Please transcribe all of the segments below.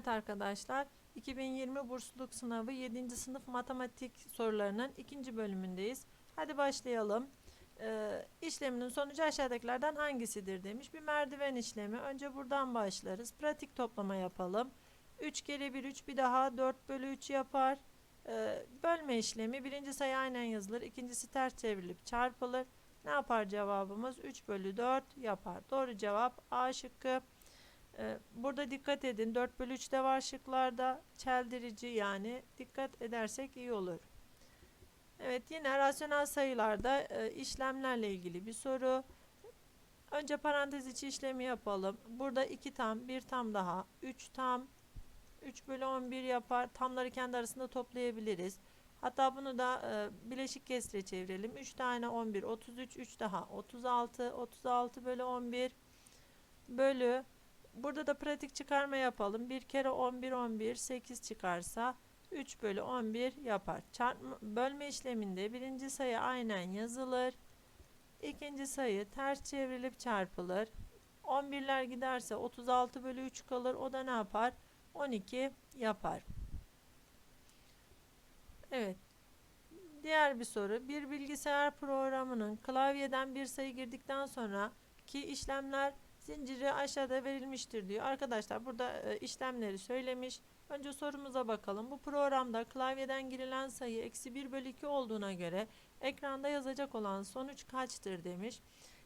Evet arkadaşlar 2020 bursluluk sınavı 7. sınıf matematik sorularının ikinci bölümündeyiz. Hadi başlayalım. Ee, işleminin sonucu aşağıdakilerden hangisidir demiş. Bir merdiven işlemi. Önce buradan başlarız. Pratik toplama yapalım. 3 kere 1 3 bir daha 4 bölü 3 yapar. Ee, bölme işlemi. Birinci sayı aynen yazılır. ikincisi ters çevrilip çarpılır. Ne yapar cevabımız? 3 bölü 4 yapar. Doğru cevap A şıkkı. Burada dikkat edin 4 bölü 3 de var şıklarda çeldirici yani dikkat edersek iyi olur. Evet yine rasyonel sayılarda e, işlemlerle ilgili bir soru. Önce parantez içi işlemi yapalım. Burada 2 tam 1 tam daha 3 tam 3 bölü 11 yapar. Tamları kendi arasında toplayabiliriz. Hatta bunu da e, bileşik kesre çevirelim. 3 tane 11 33 3 daha 36 36 bölü 11 bölü Burada da pratik çıkarma yapalım. 1 kere 11 11 8 çıkarsa 3 bölü 11 yapar. Çarpma, bölme işleminde birinci sayı aynen yazılır. İkinci sayı ters çevrilip çarpılır. 11'ler giderse 36 bölü 3 kalır. O da ne yapar? 12 yapar. Evet. Diğer bir soru. Bir bilgisayar programının klavyeden bir sayı girdikten sonra ki işlemler zinciri aşağıda verilmiştir diyor. Arkadaşlar burada e, işlemleri söylemiş. Önce sorumuza bakalım. Bu programda klavyeden girilen sayı eksi 1 bölü 2 olduğuna göre ekranda yazacak olan sonuç kaçtır demiş.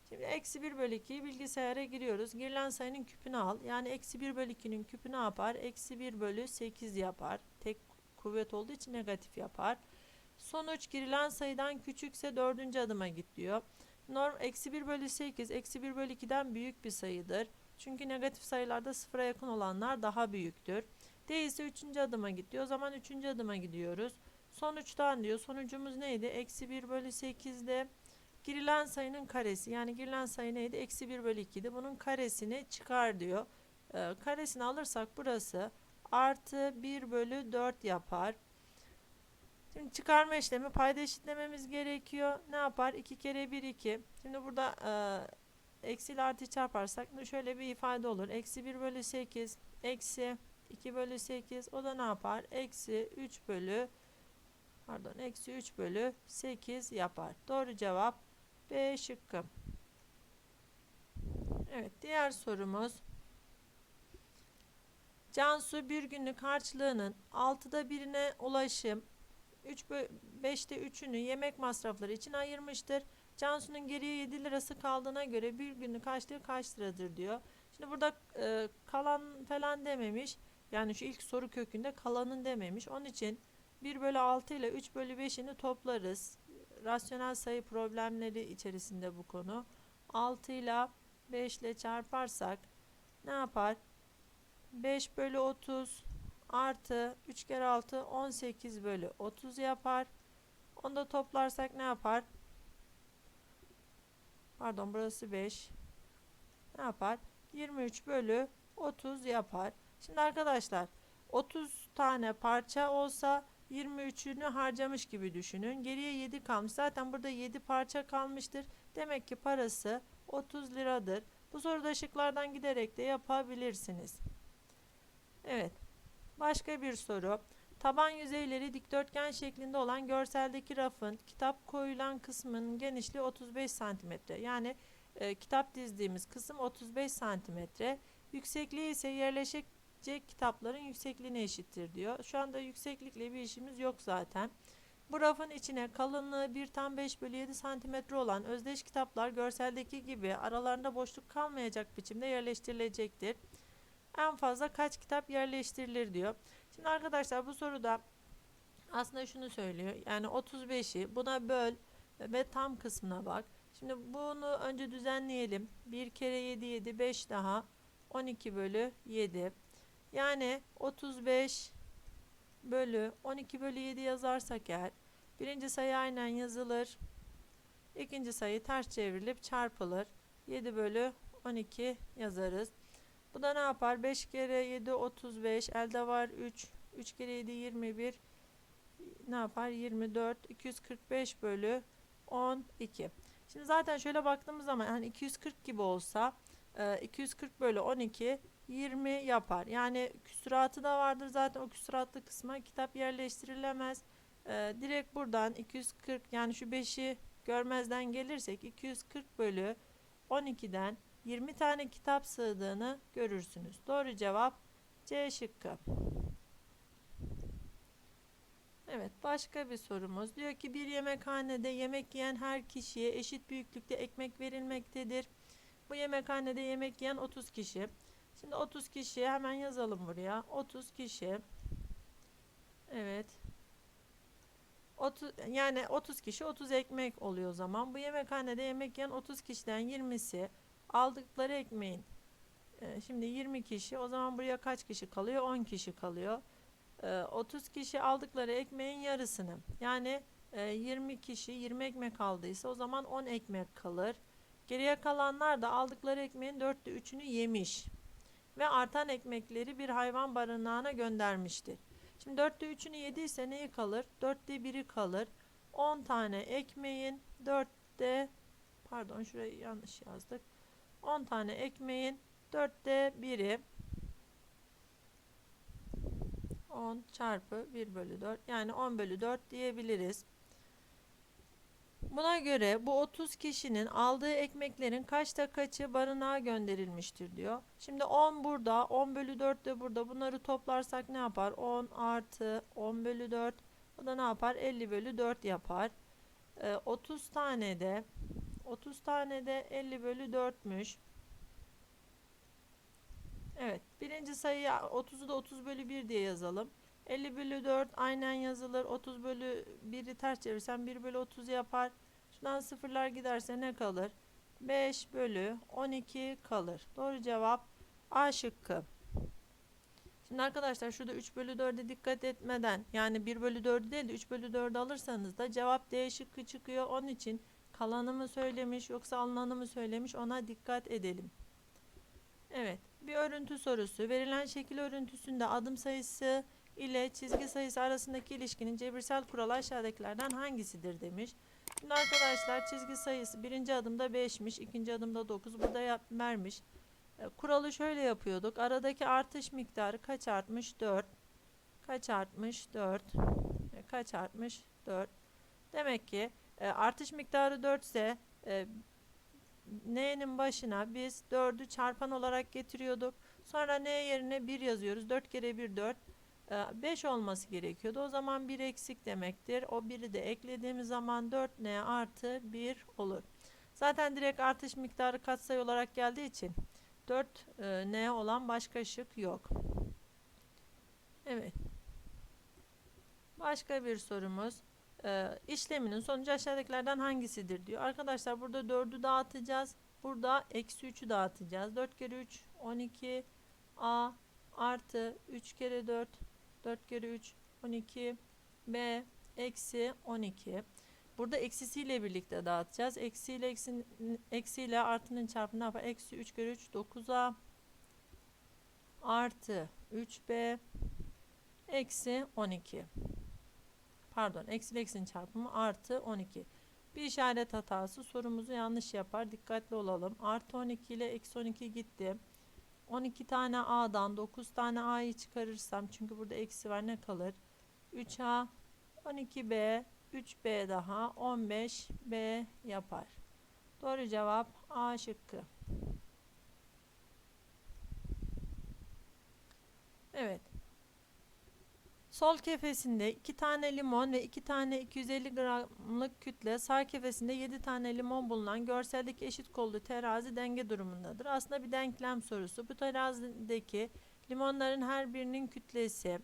Şimdi eksi 1 bölü 2'yi bilgisayara giriyoruz. Girilen sayının küpünü al. Yani eksi 1 bölü 2'nin küpü ne yapar? Eksi 1 bölü 8 yapar. Tek kuvvet olduğu için negatif yapar. Sonuç girilen sayıdan küçükse dördüncü adıma git diyor. Norm eksi 1 bölü 8 eksi 1 bölü 2'den büyük bir sayıdır. Çünkü negatif sayılarda sıfıra yakın olanlar daha büyüktür. Değilse 3. adıma git diyor. O zaman 3. adıma gidiyoruz. Sonuçtan diyor. Sonucumuz neydi? Eksi 1 bölü 8'de girilen sayının karesi. Yani girilen sayı neydi? Eksi 1 bölü 2'di. Bunun karesini çıkar diyor. Ee, karesini alırsak burası artı 1 bölü 4 yapar. Şimdi çıkarma işlemi payda eşitlememiz gerekiyor. Ne yapar? 2 kere 1 2. Şimdi burada e, eksi ile artı çarparsak şöyle bir ifade olur. Eksi 1 bölü 8 eksi 2 bölü 8 o da ne yapar? Eksi 3 bölü pardon eksi 3 bölü 8 yapar. Doğru cevap B şıkkı. Evet diğer sorumuz. Cansu bir günlük harçlığının 6'da birine ulaşım 3 5'te 3'ünü yemek masrafları için ayırmıştır. Cansu'nun geriye 7 lirası kaldığına göre bir günlük harçlığı kaç liradır diyor. Şimdi burada e, kalan falan dememiş. Yani şu ilk soru kökünde kalanın dememiş. Onun için 1 bölü 6 ile 3 bölü 5'ini toplarız. Rasyonel sayı problemleri içerisinde bu konu. 6 ile 5 ile çarparsak ne yapar? 5 bölü 30 artı 3 kere 6 18 bölü 30 yapar. Onu da toplarsak ne yapar? Pardon burası 5. Ne yapar? 23 bölü 30 yapar. Şimdi arkadaşlar 30 tane parça olsa 23'ünü harcamış gibi düşünün. Geriye 7 kalmış. Zaten burada 7 parça kalmıştır. Demek ki parası 30 liradır. Bu soruda şıklardan giderek de yapabilirsiniz. Evet. Başka bir soru. Taban yüzeyleri dikdörtgen şeklinde olan görseldeki rafın kitap koyulan kısmının genişliği 35 cm. Yani e, kitap dizdiğimiz kısım 35 cm. Yüksekliği ise yerleşecek kitapların yüksekliğine eşittir diyor. Şu anda yükseklikle bir işimiz yok zaten. Bu rafın içine kalınlığı 1 tam 5 bölü 7 cm olan özdeş kitaplar görseldeki gibi aralarında boşluk kalmayacak biçimde yerleştirilecektir en fazla kaç kitap yerleştirilir diyor. Şimdi arkadaşlar bu soruda aslında şunu söylüyor. Yani 35'i buna böl ve tam kısmına bak. Şimdi bunu önce düzenleyelim. 1 kere 7 7 5 daha 12 bölü 7. Yani 35 bölü 12 bölü 7 yazarsak eğer birinci sayı aynen yazılır. İkinci sayı ters çevrilip çarpılır. 7 bölü 12 yazarız. Bu da ne yapar? 5 kere 7 35. Elde var 3. 3 kere 7 21. Ne yapar? 24. 245 bölü 12. Şimdi zaten şöyle baktığımız zaman hani 240 gibi olsa 240 bölü 12 20 yapar. Yani küsuratı da vardır zaten o küsuratlı kısma kitap yerleştirilemez. Ee, direkt buradan 240 yani şu 5'i görmezden gelirsek 240 bölü 12'den 20 tane kitap sığdığını görürsünüz. Doğru cevap C şıkkı. Evet başka bir sorumuz. Diyor ki bir yemekhanede yemek yiyen her kişiye eşit büyüklükte ekmek verilmektedir. Bu yemekhanede yemek yiyen 30 kişi. Şimdi 30 kişiye hemen yazalım buraya. 30 kişi. Evet. 30, yani 30 kişi 30 ekmek oluyor o zaman. Bu yemekhanede yemek yiyen 30 kişiden 20'si aldıkları ekmeğin e, şimdi 20 kişi o zaman buraya kaç kişi kalıyor? 10 kişi kalıyor. E, 30 kişi aldıkları ekmeğin yarısını yani e, 20 kişi 20 ekmek aldıysa o zaman 10 ekmek kalır. Geriye kalanlar da aldıkları ekmeğin dörtte üçünü yemiş ve artan ekmekleri bir hayvan barınağına göndermiştir. Şimdi dörtte üçünü yediyse neyi kalır? Dörtte biri kalır. 10 tane ekmeğin dörtte pardon şurayı yanlış yazdık. 10 tane ekmeğin dörtte biri 10 çarpı 1 bölü 4 yani 10 bölü 4 diyebiliriz. Buna göre bu 30 kişinin aldığı ekmeklerin kaçta kaçı barınağa gönderilmiştir diyor. Şimdi 10 burada, 10 bölü 4 de burada. Bunları toplarsak ne yapar? 10 artı 10 bölü 4. O da ne yapar? 50 bölü 4 yapar. Ee, 30 tane de 30 tane de 50 bölü 4'müş. Evet. Birinci sayıyı 30'u da 30 bölü 1 diye yazalım. 50 bölü 4 aynen yazılır. 30 bölü 1'i ters çevirsem 1 bölü 30 yapar. Şuradan sıfırlar giderse ne kalır? 5 bölü 12 kalır. Doğru cevap A şıkkı. Şimdi arkadaşlar şurada 3 bölü 4'e dikkat etmeden yani 1 bölü 4 değil de 3 bölü 4 alırsanız da cevap D şıkkı çıkıyor. Onun için kalanı mı söylemiş yoksa alınanı mı söylemiş ona dikkat edelim. Evet bir örüntü sorusu. Verilen şekil örüntüsünde adım sayısı ile çizgi sayısı arasındaki ilişkinin cebirsel kuralı aşağıdakilerden hangisidir demiş. Şimdi arkadaşlar çizgi sayısı birinci adımda 5'miş, ikinci adımda 9. Burada yap, vermiş. E, kuralı şöyle yapıyorduk. Aradaki artış miktarı kaç artmış? 4. Kaç artmış? 4. E, kaç artmış? 4. Demek ki e, artış miktarı 4 ise e, n'nin başına biz 4'ü çarpan olarak getiriyorduk. Sonra n yerine 1 yazıyoruz. 4 kere 1 4. 5 olması gerekiyordu. O zaman 1 eksik demektir. O 1'i de eklediğimiz zaman 4n artı 1 olur. Zaten direkt artış miktarı katsayı olarak geldiği için 4n olan başka şık yok. Evet. Başka bir sorumuz. Ee, işleminin sonucu aşağıdakilerden hangisidir diyor. Arkadaşlar burada 4'ü dağıtacağız. Burada eksi 3'ü dağıtacağız. 4 kere 3 12 a artı 3 kere 4 4 kere 3 12 b eksi 12. Burada eksisiyle birlikte dağıtacağız. Eksiyle eksi, eksiyle artının çarpımı ne yapar? Eksi 3 kere 3 9a artı 3b eksi 12 pardon eksi eksinin çarpımı artı 12. Bir işaret hatası sorumuzu yanlış yapar. Dikkatli olalım. Artı 12 ile eksi 12 gitti. 12 tane A'dan 9 tane A'yı çıkarırsam çünkü burada eksi var ne kalır? 3A 12B 3B daha 15B yapar. Doğru cevap A şıkkı. Evet. Sol kefesinde 2 tane limon ve 2 tane 250 gramlık kütle, sağ kefesinde 7 tane limon bulunan görseldeki eşit kollu terazi denge durumundadır. Aslında bir denklem sorusu. Bu terazideki limonların her birinin kütlesi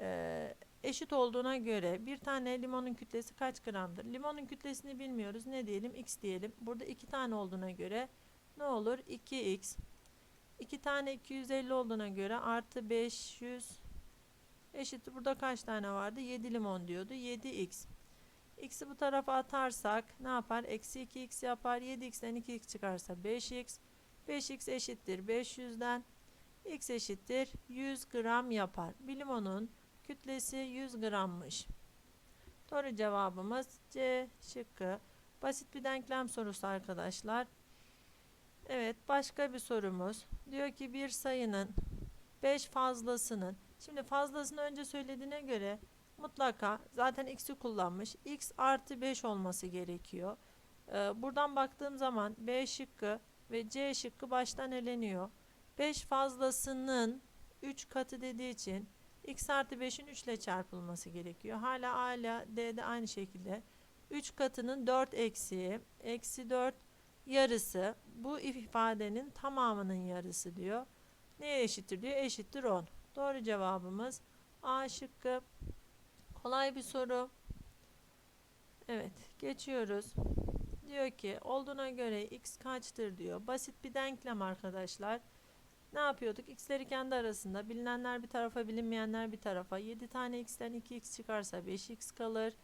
e, eşit olduğuna göre bir tane limonun kütlesi kaç gramdır? Limonun kütlesini bilmiyoruz. Ne diyelim? X diyelim. Burada 2 tane olduğuna göre ne olur? 2x. 2 tane 250 olduğuna göre artı 500 Eşittir burada kaç tane vardı? 7 limon diyordu. 7x. X'i bu tarafa atarsak ne yapar? Eksi 2x yapar. 7x'ten 2x çıkarsa 5x. 5x eşittir 500'den. x eşittir 100 gram yapar. Bir limonun kütlesi 100 grammış. Doğru cevabımız C şıkkı. Basit bir denklem sorusu arkadaşlar. Evet, başka bir sorumuz. Diyor ki bir sayının 5 fazlasının. Şimdi fazlasını önce söylediğine göre mutlaka zaten x'i kullanmış. x artı 5 olması gerekiyor. Ee, buradan baktığım zaman B şıkkı ve C şıkkı baştan eleniyor. 5 fazlasının 3 katı dediği için x artı 5'in 3 ile çarpılması gerekiyor. Hala A ile D'de aynı şekilde. 3 katının 4 eksiği, eksi 4 yarısı bu ifadenin tamamının yarısı diyor. Neye eşittir diyor? Eşittir 10. Doğru cevabımız A şıkkı. Kolay bir soru. Evet, geçiyoruz. Diyor ki olduğuna göre x kaçtır diyor. Basit bir denklem arkadaşlar. Ne yapıyorduk? X'leri kendi arasında bilinenler bir tarafa bilinmeyenler bir tarafa. 7 tane x'ten 2x çıkarsa 5x kalır.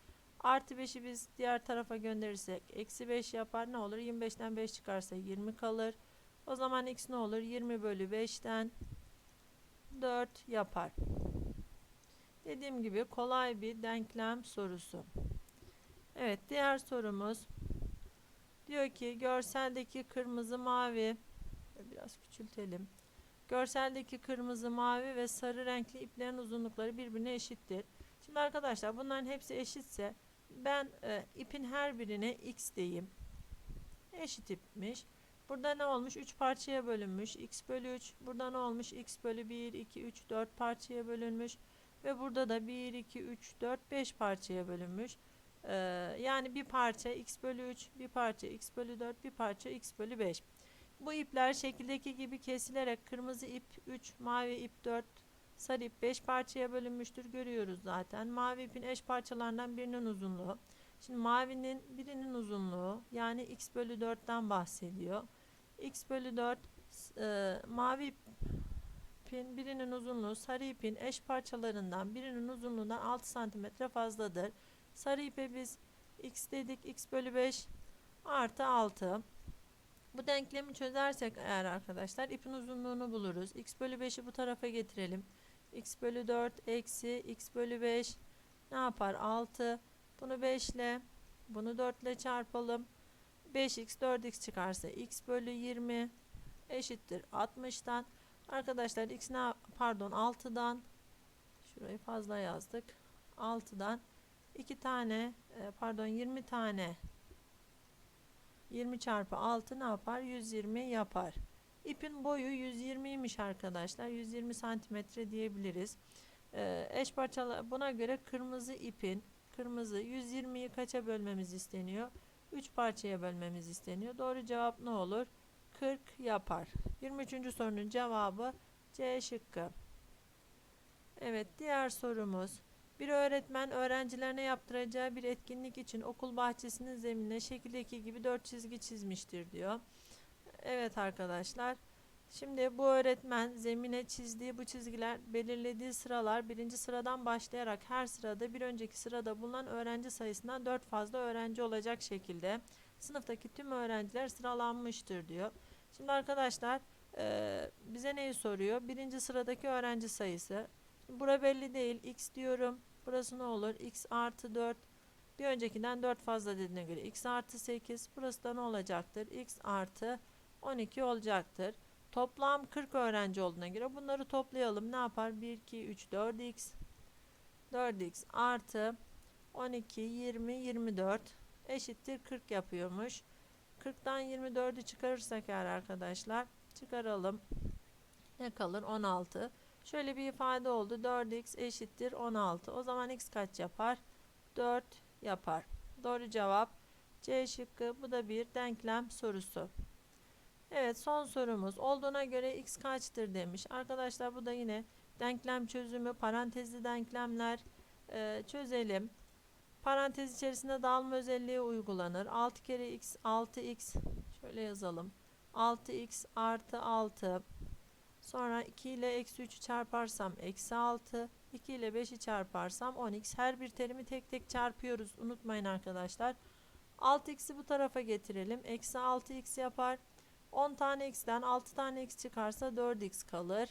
Artı 5'i biz diğer tarafa gönderirsek eksi 5 yapar ne olur? 25'ten 5 çıkarsa 20 kalır. O zaman x ne olur? 20 bölü 5'ten 4 yapar. Dediğim gibi kolay bir denklem sorusu. Evet diğer sorumuz. Diyor ki görseldeki kırmızı mavi biraz küçültelim. Görseldeki kırmızı mavi ve sarı renkli iplerin uzunlukları birbirine eşittir. Şimdi arkadaşlar bunların hepsi eşitse ben e, ipin her birine x diyeyim. Eşit ipmiş. Burada ne olmuş? 3 parçaya bölünmüş. x bölü 3. Burada ne olmuş? x bölü 1, 2, 3, 4 parçaya bölünmüş. Ve burada da 1, 2, 3, 4, 5 parçaya bölünmüş. Ee, yani bir parça x bölü 3, bir parça x bölü 4, bir parça x bölü 5. Bu ipler şekildeki gibi kesilerek kırmızı ip 3, mavi ip 4, sarı ip 5 parçaya bölünmüştür. Görüyoruz zaten. Mavi ipin eş parçalarından birinin uzunluğu. Şimdi mavinin birinin uzunluğu yani x bölü 4'ten bahsediyor. x bölü 4 e, mavi ipin birinin uzunluğu sarı ipin eş parçalarından birinin uzunluğundan 6 cm fazladır. Sarı ipe biz x dedik x bölü 5 artı 6. Bu denklemi çözersek eğer arkadaşlar ipin uzunluğunu buluruz. x bölü 5'i bu tarafa getirelim. x bölü 4 eksi x bölü 5 ne yapar? 6. Bunu 5 ile bunu 4 ile çarpalım. 5x 4x çıkarsa x bölü 20 eşittir 60'tan. Arkadaşlar x ne pardon 6'dan şurayı fazla yazdık. 6'dan 2 tane e, pardon 20 tane 20 çarpı 6 ne yapar? 120 yapar. İpin boyu 120'ymiş arkadaşlar. 120 santimetre diyebiliriz. Ee, eş parçalı buna göre kırmızı ipin kırmızı 120'yi kaça bölmemiz isteniyor? 3 parçaya bölmemiz isteniyor. Doğru cevap ne olur? 40 yapar. 23. sorunun cevabı C şıkkı. Evet diğer sorumuz. Bir öğretmen öğrencilerine yaptıracağı bir etkinlik için okul bahçesinin zeminine şekildeki gibi dört çizgi çizmiştir diyor. Evet arkadaşlar. Şimdi bu öğretmen zemine çizdiği bu çizgiler belirlediği sıralar birinci sıradan başlayarak her sırada bir önceki sırada bulunan öğrenci sayısından 4 fazla öğrenci olacak şekilde sınıftaki tüm öğrenciler sıralanmıştır diyor. Şimdi arkadaşlar e, bize neyi soruyor? Birinci sıradaki öğrenci sayısı. Bura belli değil. X diyorum. Burası ne olur? X artı 4. Bir öncekinden 4 fazla dediğine göre X artı 8. Burası da ne olacaktır? X artı 12 olacaktır. Toplam 40 öğrenci olduğuna göre bunları toplayalım. Ne yapar? 1, 2, 3, 4x. 4x artı 12, 20, 24 eşittir 40 yapıyormuş. 40'tan 24'ü çıkarırsak eğer arkadaşlar çıkaralım. Ne kalır? 16. Şöyle bir ifade oldu. 4x eşittir 16. O zaman x kaç yapar? 4 yapar. Doğru cevap C şıkkı. Bu da bir denklem sorusu. Evet son sorumuz. Olduğuna göre x kaçtır demiş. Arkadaşlar bu da yine denklem çözümü, parantezli denklemler ee, çözelim. Parantez içerisinde dağılma özelliği uygulanır. 6 kere x 6x şöyle yazalım. 6x artı 6 Sonra 2 ile eksi 3'ü çarparsam eksi 6. 2 ile 5'i çarparsam 10x. Her bir terimi tek tek çarpıyoruz. Unutmayın arkadaşlar. 6x'i bu tarafa getirelim. Eksi 6x yapar. 10 tane x'den 6 tane x çıkarsa 4x kalır.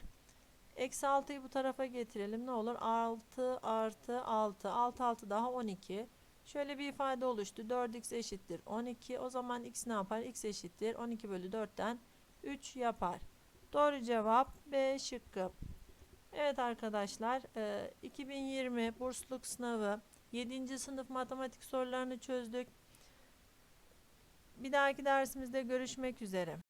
Eksi 6'yı bu tarafa getirelim. Ne olur? 6 artı 6. 6 6 daha 12. Şöyle bir ifade oluştu. 4x eşittir 12. O zaman x ne yapar? x eşittir 12 bölü 4'ten 3 yapar. Doğru cevap B şıkkı. Evet arkadaşlar, e, 2020 bursluluk sınavı 7. sınıf matematik sorularını çözdük. Bir dahaki dersimizde görüşmek üzere.